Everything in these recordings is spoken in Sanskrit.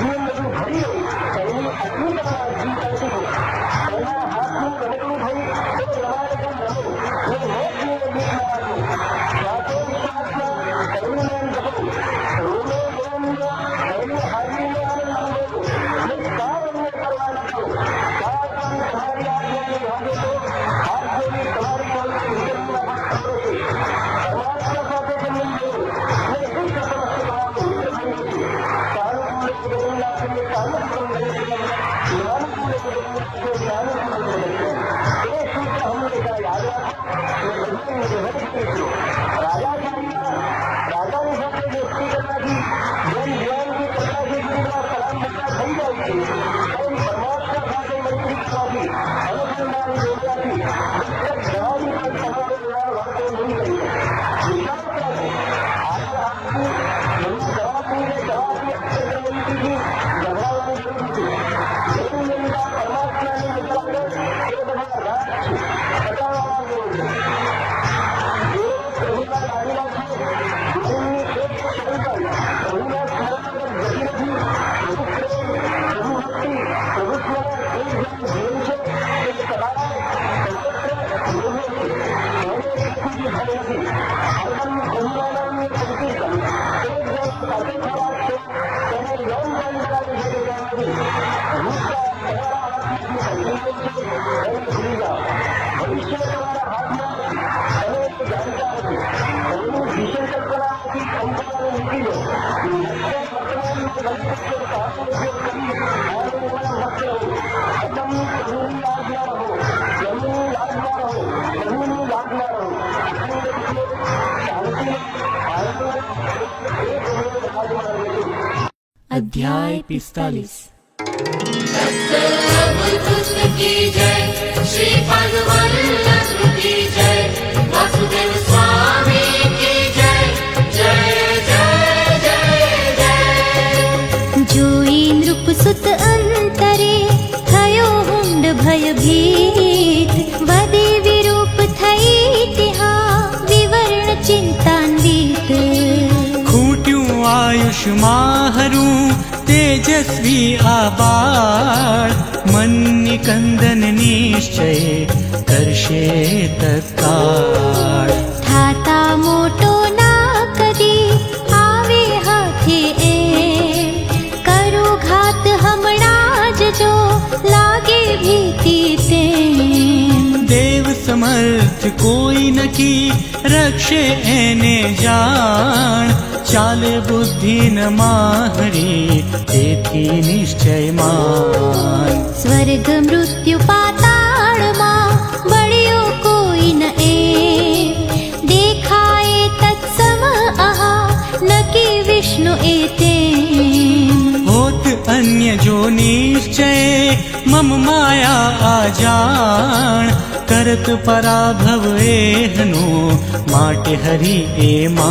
మరియు తల్లి అద్భుతంగా జీవితం अनुसंधान योजना की अध्याय पिस्तालीस। श्री भगवान जय। वासुदेव स्वामी सुषुमाहरू तेजस्वी आबाळ मन्निकन्दन निश्चये दर्शे तत्काळ जस्वी कन्दन निश्चयी देव न की रक्षे एने जान। ल बुद्धि न मा हरि निश्चय मा स्वर्ग मृत्यु पाताड मा न के विष्णु एते। अन्यजो निश्चय मम माया आजान पराभवे माट्य हरि ए मा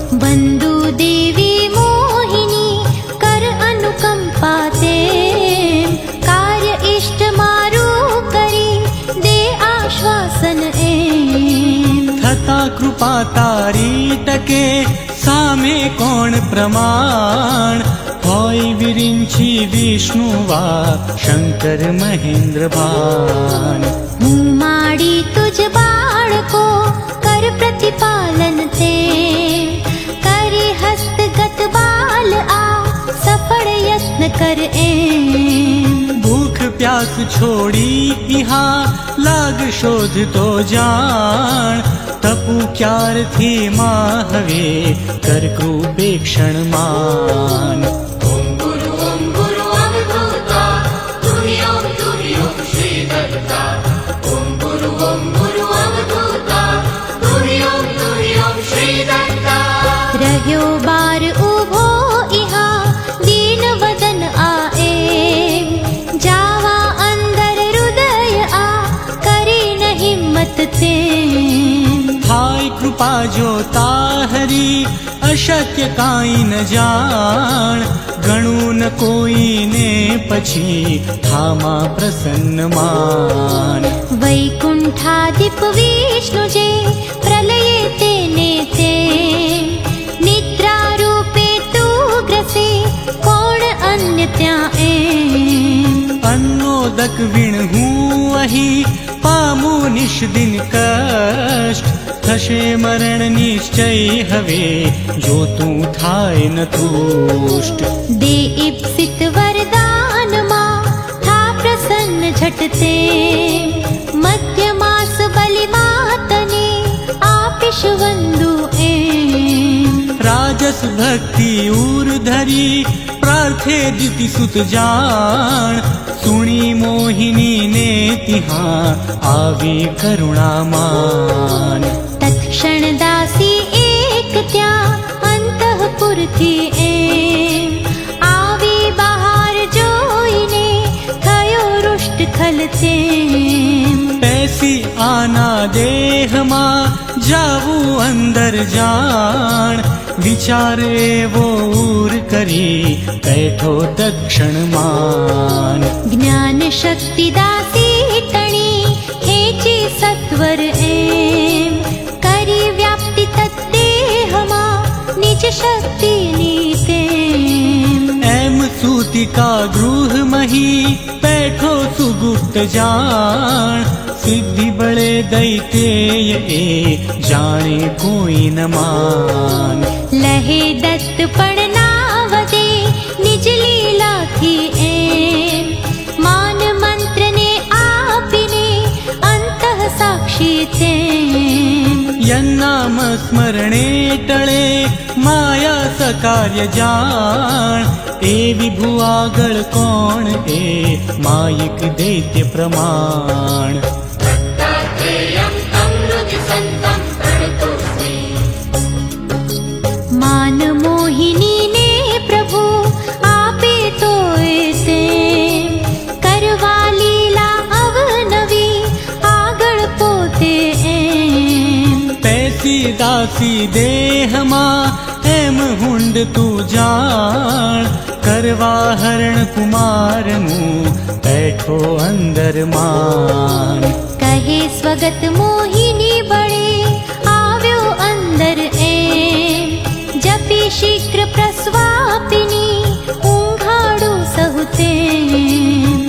कृपा तारी टके। सामे कोण प्रमाण? होय विरिञ्चि विष्णु वा शङ्कर महेन्द्र भान। माडी तुझ बाळको महेन्द्रबा माणोर प्रतिपले करि हस्तगत बाल आ सफल यत्न कर ए। ત્યાગ છોડી ઇહા લાગ શોધતો જાણ. તપું ક્યારથી માં હવે કરકું પેક્ષણ માન અશક્ય કાંઈ ન જાણ ગણું ન કોઈને પછી થામા પ્રસન્ન માન વૈકુંઠાધિપ વિષ્ણુ જે પ્રલયે તેને તે નિદ્રા રૂપે તું ગ્રસે કોણ અન્ય ત્યાં એમ અન્નોદક વીણ હું અહીં પામું નિષ્દિન કષ્ટ થશે મરણ નિશ્ચય હવે જો તું થાય ન તુષ્ટ દે ઈપ્સિત વરદાનમાં થા પ્રસન્ન ઝટતે મધ્ય માસ બલિમાં તને આપીશ વંદુ એમ રાજસ ભક્તિ ઉર ધરી પ્રાર્થે દીતિ સુત જાણ સુણી મોહિની ને તિહા આવી કરુણામાન તત્ક્ષણ દાસી એક ત્યાં અંતઃપુરથી એમ આવી બહાર જોઈને થયો રુષ્ટ ખલતેમ પેસી આના દેહમાં જાવું અંદર જાણ વિચારે એવો ઉર કરી બેઠો દક્ષિણમાન જ્ઞાન શક્તિ का गृह मही बैठो सुगुप्त जान। सिद्धि बड़े दैते ये जाने कोई न मान। लहे दत्त पड़ना पणे निज लीला ए मान मंत्र ने आपिने अंत साक्षी मन्त्रे आक्षी यनामस्मरणे तळे માયા સકાર્ય જાણ. એ વિભુ આગળ કોણ? એ માયિક દૈત્ય પ્રમાણ. માન મોહિની પ્રભુ આપે તો એસે. કરવા લીલા અવનવી આગળ પોતે એમ. પૈસી દાસી દેહમાં હુંડ તું જાણ કરવા હરણ કુમારનું બેઠો અંદર માન કહે સ્વગત મોહિની બળે આવ્યો અંદર એ જપી શીઘ્ર પ્રસ્વાપિની ઊંઘાડું સહુતે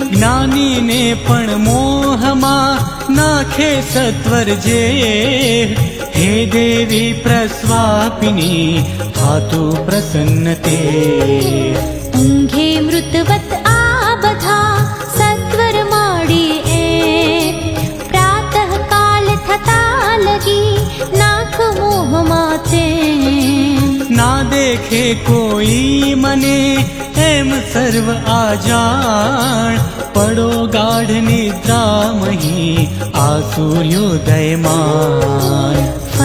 જ્ઞાનીને પણ મોહમાં નાખે સત્વર જે દેવી પ્રસ્વાપિની થાતું પ્રસન્ન તે ઊંઘે મૃતવત આ બધા સત્વર માડી એ પ્રાતઃ કાલ થતા લગી નાખ મોહમાં તે ના દેખે કોઈ મને એમ સર્વ આ જાણ પડો ગાઢ નિદ્રામહી આ સૂર્યોદયમાન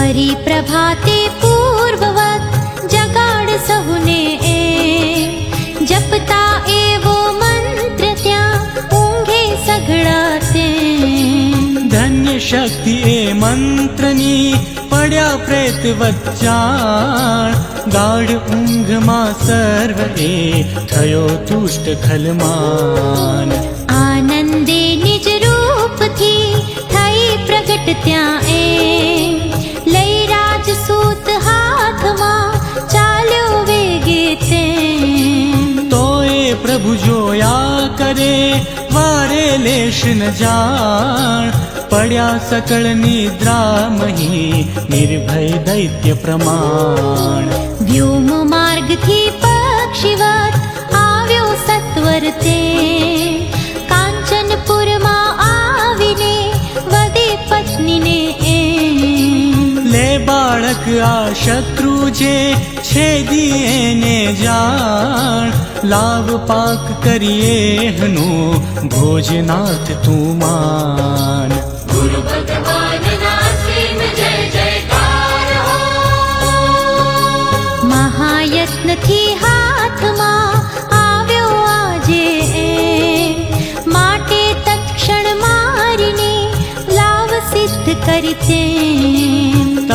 परिप्रभाते पूर्ववत् जगाड सहुने ए। जपता एवो मन्त्र त्या पुङ्गे सगडासे धन्य शक्ति ए मन्त्रनी भाते पूर्वते पढ्या प्रेतवच्चाढ ऊघ मा थई निजरूप प्रकटत्या ચાલ્યો વેગે તે તોય પ્રભુ જોયા કરે વારે લેશ ન જાણ. પડ્યા સકળ નિદ્રામહી નિર્ભય દૈત્ય પ્રમાણ. વ્યોમ માર્ગથી પક્ષીવત આવ્યો સત્વર તે. બાળક આ શત્રુ જે છેદી એને જાણ. લાવ પાક કરીએ હનો ભોજનાથ તું માન. ગુરુ મહાયત્નથી હાથમાં આવ્યો આજે. માટે તક્ષણ મારીને લાવ સિદ્ધ કરી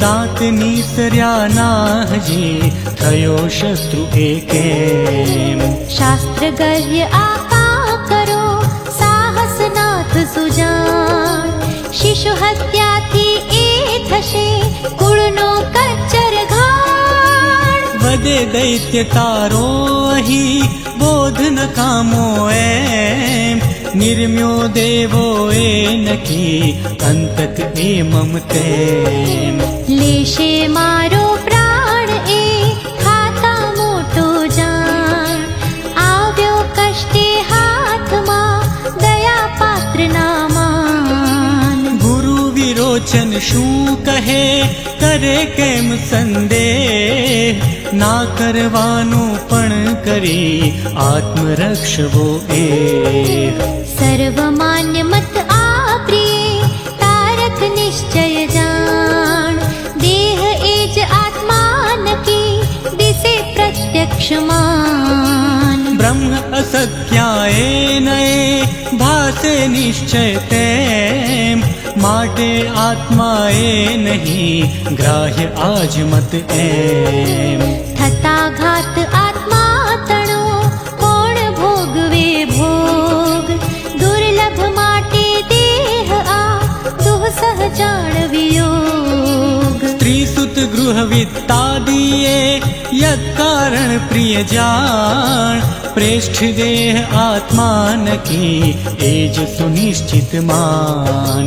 दात निर्याजी कयो शत्रु एके। शास्त्रगर्य आरो साहसनाथ सुजान। शिशु हत्या की एधशे कुणो कच्चर घाण वदे दैत्य तारो हि बोधन कामो एम। निर्म्यो देवो ए अन्त લેશે મારો પ્રાણ એ ખાતા મોટો જાણ આવ્યો કષ્ટે હાથમાં દયા પાત્ર નામાન ગુરુ વિરોચન શું કહે કરે કેમ સંદેહ ના કરવાનું પણ કરી આત્મરક્ષવો એ સર્વમાન્ય मान ब्रह्म असत्याय नय भास निश्चयते। आत्माए नहीं ग्राह्य आज मत ए गृहवित्तादिये यत्कारणप्रियजान् प्रेष्ठदेह आत्मान की एज सुनिश्चित मान।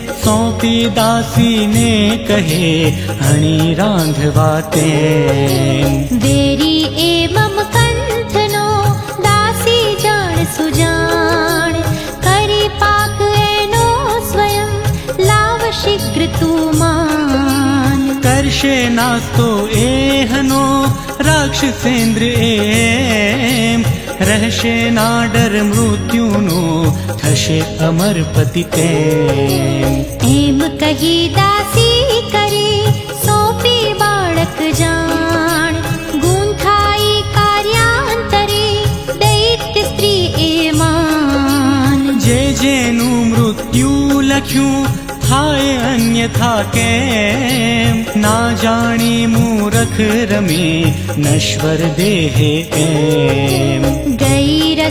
सौंपी दासी ने कहे हणी रांधवा ते देरी ए मम कंथनो दासी जान सुजान। करी पाक एनो स्वयं लाव शीघ्र तू मान। करशे नास्तो एहनो राक्षसेन्द्र ए રહેશે ના ડર મૃત્યુનો થશે અમર પતિ તેમ એમ કહી દાસી કરી સોંપી બાળક જાણ ગુંથાઈ કાર્યાંતરે દૈત્ય સ્ત્રી એ માન જે જેનું મૃત્યુ લખ્યું થાય અન્યથા કેમ ના જાણી મૂરખ રમે નશ્વર દેહે એમ ગઈ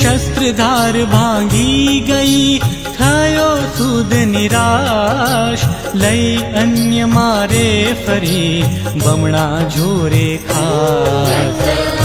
शस्त्रधार गई थयो सुद निराश। लय अन्य मारे फरी बमणा झोरे खा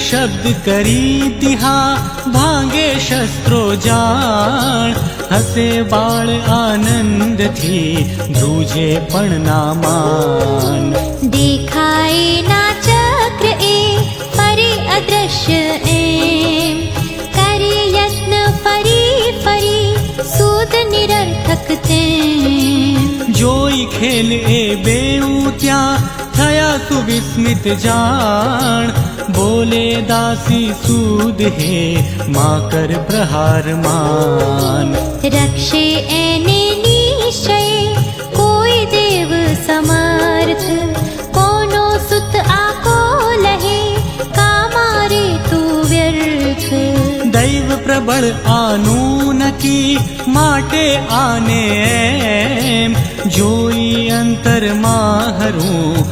शब्द करी तिहा भांगे शस्त्रो जाण। हसे बाळ आनंद थी धूजे पण नामान। देखाए ना चक्र ए जामाक्री अदृश्य ए। करे यत्न परी परी सूद निरर्थक ते। जोई खेल ए बेऊ त्या થયા સુવિસ્મિત જાણ. બોલે દાસી સૂદ હે મા કર પ્રહાર માન. રક્ષે એને નિશ્ચય કોઈ દેવ સમર્થ. કોનો સુત આકો લહે કામારે તું વ્યર્થ. દૈવ પ્રબળ આનું નકી માટે આને એમ. જોઈ અંતરમાં હરું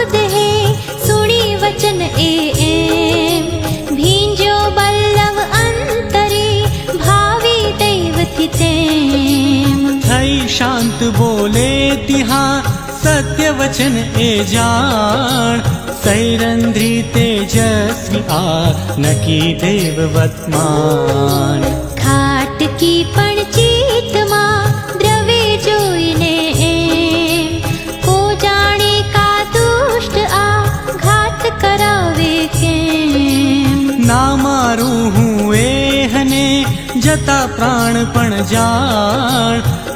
શાંત બોલે તિહા સત્ય વચન એ જાણ તૈરંધ્રી તેજસ્વી આ નકી દેવવત્માન ખાટકી પણ ચિત્તમાં દ્રવે જોઈને એ કો જાણે કા દુષ્ટ આ ઘાત કરાવે કેમ ના મારું હું એ હને જતા પ્રાણ પણ જાણ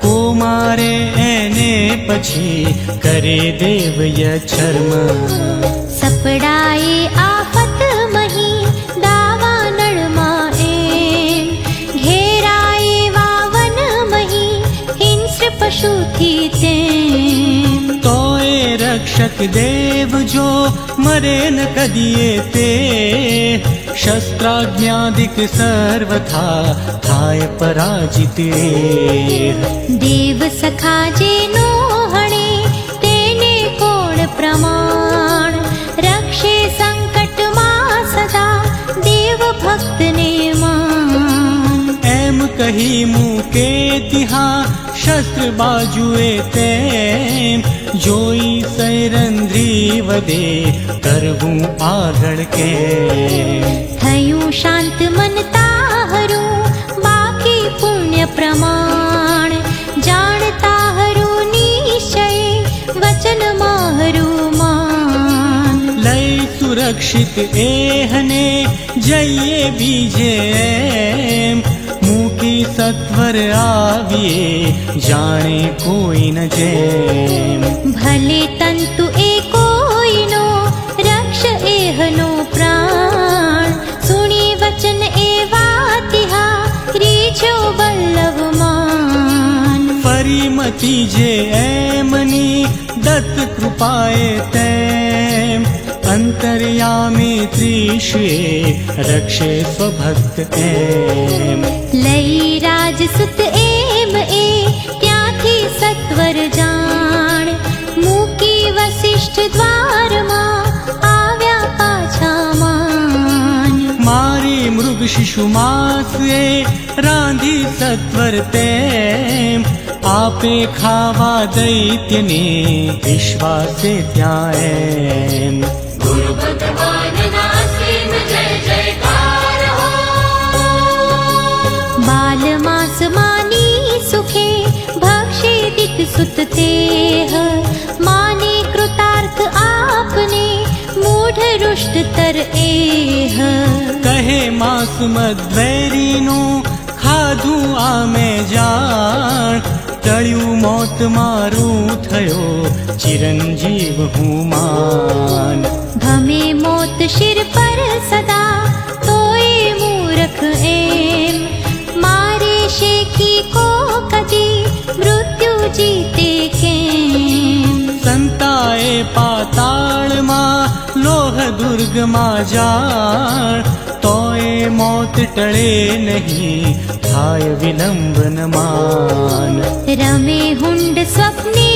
દૈવ પાશરું જે હનું રક્ષે તેને કર્મ કો મારે એને પછી કરે દેવય છર્મ સપડાએ આફત મહી દાવાનળમાં એમ ઘેરાએ વાવન મહી હિંસ્ર પશુથી તેમ તો એ રક્ષક દેવ જો મરે ન કદીએ તે शस्त्राज्ञादिक सर्वथा थाय पराजिते। देव सखाजे नो हणे तेने कोण प्रमाण? रक्षे संकट मा सदा देव भक्त भक्तनि मा तिहा શસ્ત્ર બાજુએ તેમ જોઈ સૈરંધ્રી વધે કરવું આગળ કે થયું શાંત મન તાહરું બાકી પુણ્ય પ્રમાણ. જાણતા હરું નિશ્ચય વચન મારું માન. લઈ સુરક્ષિત એહને જઈએ બીજે એમ जल्दी सत्वर आविए जाने कोई न जे भले तन्तु एको नो रक्ष एहनो प्राण। सुनि वचन एवातिहा वल्लभ जे जयनि दत्त कृपाए ते अन्तर्यामे त्रिशे रक्षे स्वभक्त स्वभक्तते लई राजसुत एम ए त्याथी सत्वर जाण। मूकी वसिष्ठ द्वार मा आव्या पाछा मान। मारी मृग शिशु मास रांधी सत्वर तेम। आपे खावा दैत्य विश्वासे त सुतते ह। माने कृतार्थ आपने मूढ रुष्ट तर एह कहे मासुम ખાધું खाधु आमे जाण ટળ્યું મોત મારું થયો ચિરંજીવ હું માન ભમે મોત શિર પર સદા તોય મૂરખ એમ મારે શેખી કો કદી મૃત જીતે કેમ સંતાએ પાતાળમાં લોહ દુર્ગમાં જાણ. તોય મોત ટળે નહીં થાય વિલંબન માન. રમે હુંડ સ્વપ્ને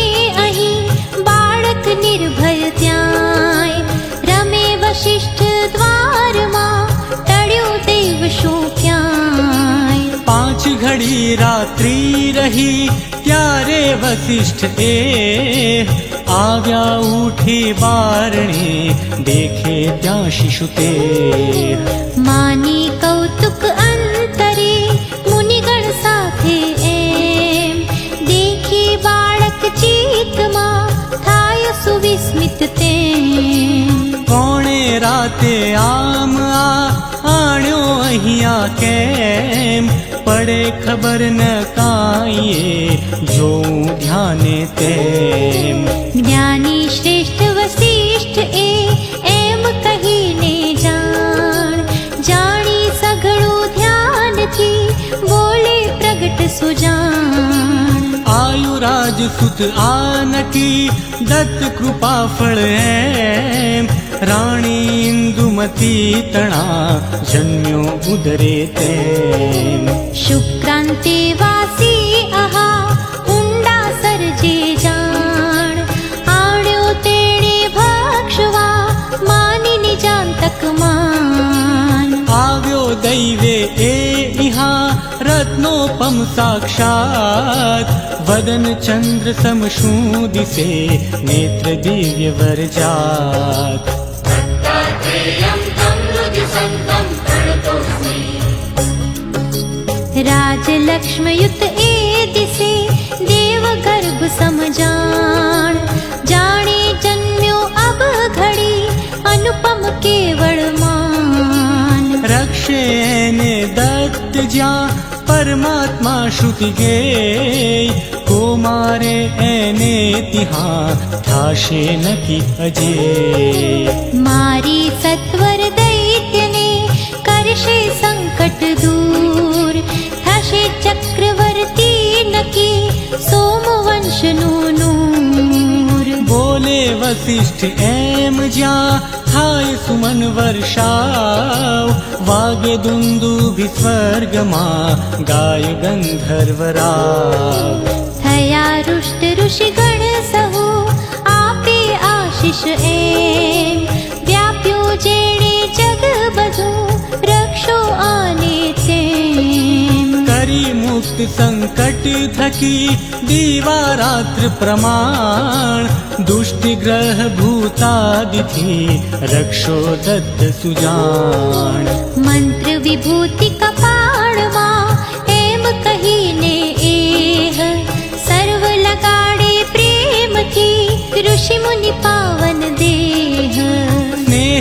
અહીં બાળક નિર્ભય ત્યાંય. રમે વશિષ્ઠ દ્વારમાં ટળ્યો દેવ શું ક્યાંય पाचघी रात्रि रही प्यारे वशिष्ठ देव आव्या उठे वारणे देखे त्या शिशुते। मानी कौतुक अंतरे मुनिगण साथे एम। देखे बालक चीत मा थाय सुविस्मित ते कोणे राते आम आ आणो केम। पड़े खबर न काये जो ध्याने ते। ज्ञानी श्रेष्ठ वसिष्ठ ए एम कहीने जान। जानी सघड़ो ध्यान थी बोले प्रगट सुजान। सुजानयु राज सुल राणीन्दुमती तणा जन्यो उदरे ते शुक्रान्तिवासी अहा कुण्डा सर्जे जान आण्यो तेणे भक्ष्वा मानि निजान्तक मान। आव्यो दैवे ए इहा रत्नोपम साक्षात्। वदन चन्द्र समशू दिसे नेत्र दिव्य वरजात राज लक्ष्मयुत के दि से देव गर्भ समजान। जाने जन् अबडी अनुपम केव दत्त जा परमात्मा श्रुति गे कोमारे ऐनेतिहा ठाशे न कि अजे। मारी सत्वर दैत्ये करशे संकट दूर ठाशे चक्रवर्ती न नकी सोमवंशनो नु वसिष्ठमन् वर्षा वागदुन्दुभि स्वर्ग मा गाय गन्धर्वरा हया रुष्टि गणसहो आपे आशिष ए। संकट थकी दीवा रात्र प्रमाण दुष्टि ग्रह भूतादिथि रक्षो दत्त सुजान मंत्र विभूति कपाण मा एम कहीने एह। सर्व लगाड़े प्रेम की ऋषि मुनि पावन देहे।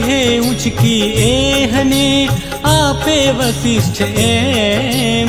हे उचकीने आपे वशिष्ठ एम।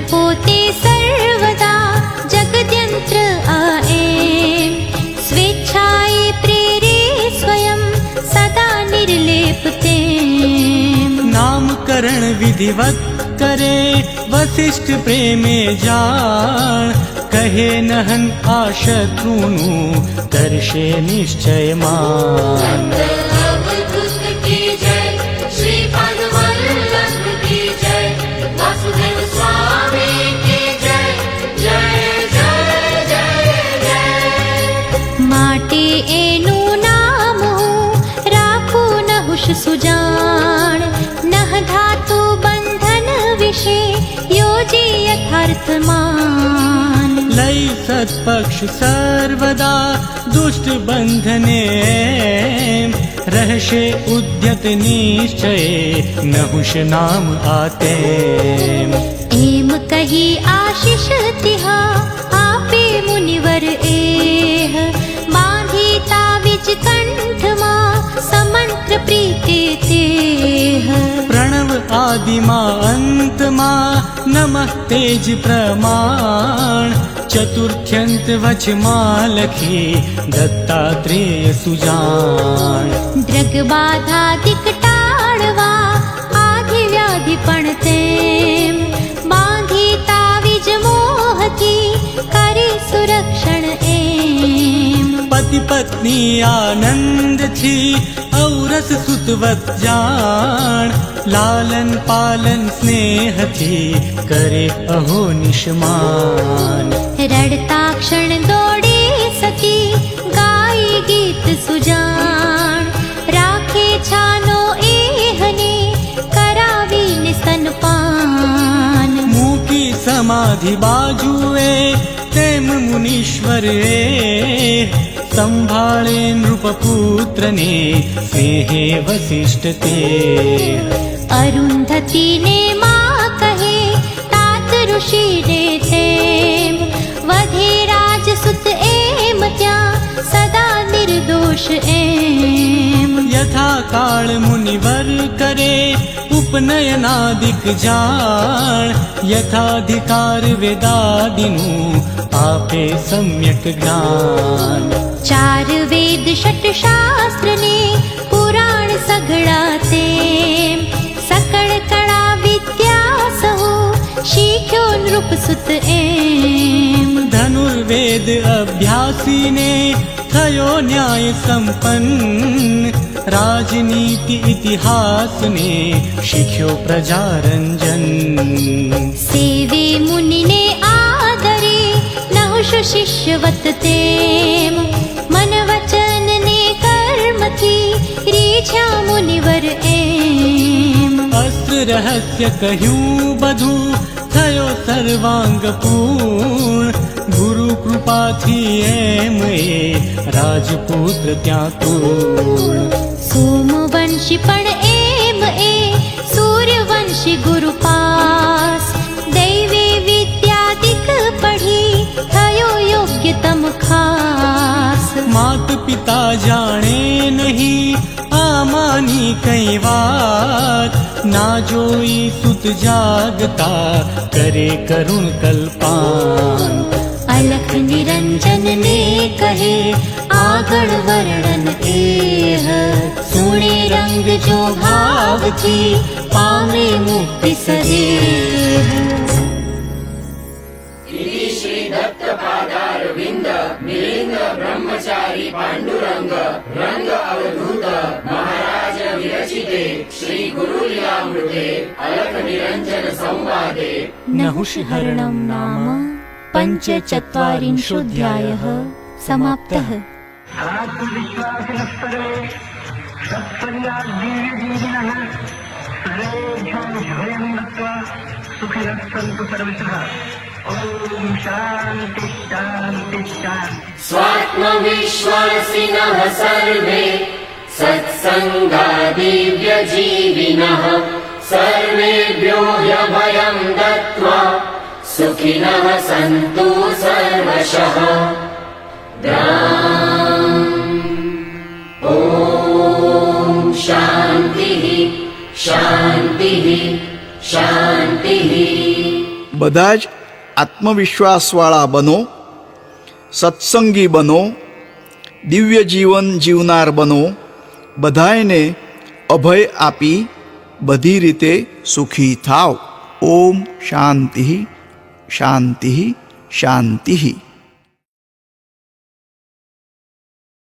प्रपोते सर्वदा जगद्यन्त्र आए। स्वेच्छाय प्रेरे स्वयं सदा निर्लेपते। नामकरण विधिवत् करे वसिष्ठ प्रेमे जा कहे नहन आशत्रुनु दर्शे निश्चय मा सत्पक्ष सर्वदा दुष्टबन्धने उद्यत निश्चये नहुष नाम आते। आशिषति हा आपे मुनि वर ए मा भीताविच कण्ठ मा समन्त प्रीति प्रणव आदिमा अन्तमा नमः तेज प्रमाण चतुर्थ्यन्त वचमालखी दत्तात्रेय सुजाण। दृग्बाधा दिकटाळवा आधि व्याधि पणते। बांधी ताविज मोहकी करी सुरक्षण सुरक्षणते पति पत्नी आनंद थी औरस सुतवत सुव लालन पालन स्नेह स्नेहति करे अहो निशमान रड़ता क्षण दौड़े सखी गाय गीत सुजान। राखे छानो एहने करावी निस्तन निष्माणे सखि करानि सन् पानी समाधिजु मुनीश्व नृपुत्रे सेहे वसिष्ठते अरुन्धति ने मा कहे तात ऋषि तातऋषिरे वधे राजसुत एम ए सदा निर्दोष एम। यथा काल मुनिवर करे उपनयनादिक जाण। यथाधिकार वेदादिनु आपे सम्यक ज्ञान। चार वेद षट् शास्त्र ने पुराण सगणाते शिखो नृपसुत धनुर्वेद अभ्यासिने थयो न्याय न्यायसम्पन्। राजनीति इतिहासने शिख्यो प्रजारञ्जन्। सेवे मुनिने आदरे नहुष शिष्यवत तेम मन वचन ने कर्म कर्मकी रेच्छा मुनिवर एम। अस्त्र रहस्य कहू बधू સર્વાંગ પૂર્ણ ગુરુ કૃપાથી એમ એ રાજપુત્ર ત્યાં કુળ સોમવંશી પણ એમ એ સૂર્યવંશી ગુરુ कई वार ना जोई सुत जागता करे करुण कल्पान। अलख निरंजन ने कहे आगड वर्णन के पावे मुक्ति सरे ब्रह्मचारी पाण्डुरङ्ग रङ्ग अवधूत महाराज विरचिते श्री संवादे। नहुषहरणं नाम पञ्चचत्वारिंशोऽध्यायः समाप्तः। सुखिनः सन्तु सर्वतः ॐ शान्ति शान्ति शान्ति स्वात्मविश्वासिनः सर्वे सत्सङ्गादिव्यजीविनः सर्वेभ्यो ह्यभयं दत्त्वा सुखिनः सन्तु सर्वशः ॐ शान्तिः शान्तिः शान्तिः બધા જ આત્મવિશ્વાસવાળા બનો, સત્સંગી બનો, દિવ્ય જીવન જીવનાર બનો, બધાયને અભય આપી બધી રીતે સુખી થાવ. ઓમ શાંતિ શાંતિ શાંતિ.